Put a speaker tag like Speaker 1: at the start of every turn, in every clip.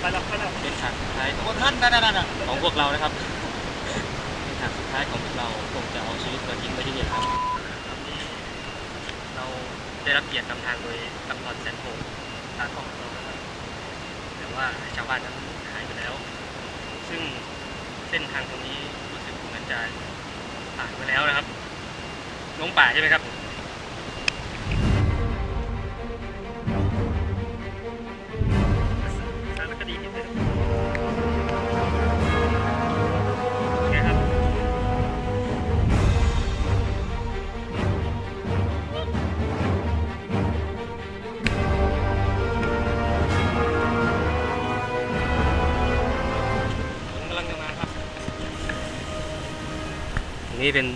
Speaker 1: ไปแล้วไปแล้ว
Speaker 2: เป็นฉากสุดท้ายของ
Speaker 3: คนท่านนั่นนั่นนั่น
Speaker 2: ของพวกเรานะครับเป็นฉากสุดท้ายของพวกเราคงจะเอาชีวิตมาทิ้งไว้ที่นี่ครับตอนนี้เราได้รับเกียรตินำทางโดยตำรวจแสนโหงตากล้องของเรานะครับแต่ว่าชาวบ้านนั้นหายไปแล้ว ซึ่งเส้นทางตรงนี้รู้สึกเหมือนจะผ่านไปแล้วนะครับลงป่าใช่ไหมครับ นี่เป็น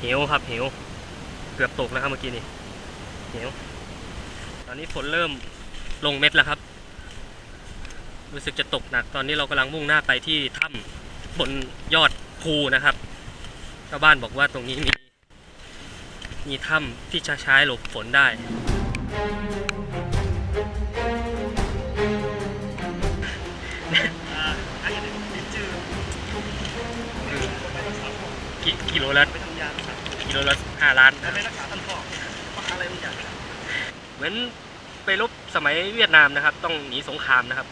Speaker 2: เหวครับเหวเกือบตกแล้วครับเมื่อกี้นี่เหวตอนนี้ฝนเริ่มลงเม็ดแล้วครับ รู้สึกจะตกหนัก ตอนนี้เรากำลังมุ่งหน้าไปที่ถ้ำบนยอดภูนะครับชาวบ้านบอกว่าตรงนี้มีมีถ้ำที่จะใช้หลบฝนได้ ลละ
Speaker 1: ไปทำยารักษา
Speaker 2: กิโลละห้าล้าน
Speaker 1: แต่ไม่รักษาท่านพ่อเพราะอะไรบางอย่าง
Speaker 2: เหมือนไปรบสมัยเวียดนามนะครับ ต้องหนีสงครามนะครับ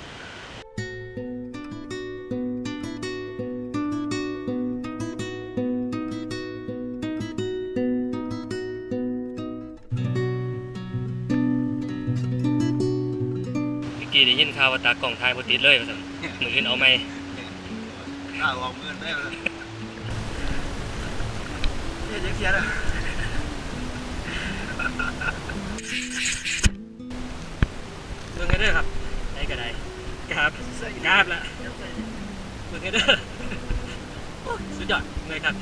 Speaker 2: เมื่อกี้ได้ยินข่าวว่าตากล่องทายบติดเลยว่าซั่นมืออื่นเอาไหม
Speaker 3: อ้าวออกเงินได้เลย
Speaker 1: เดี๋ยวเสียเลย
Speaker 2: เมืองกันเด้อครับได้ก็ได้ครับกราบละเมืองกันเด้อสุดยอดเลยครับ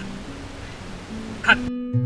Speaker 2: ครับ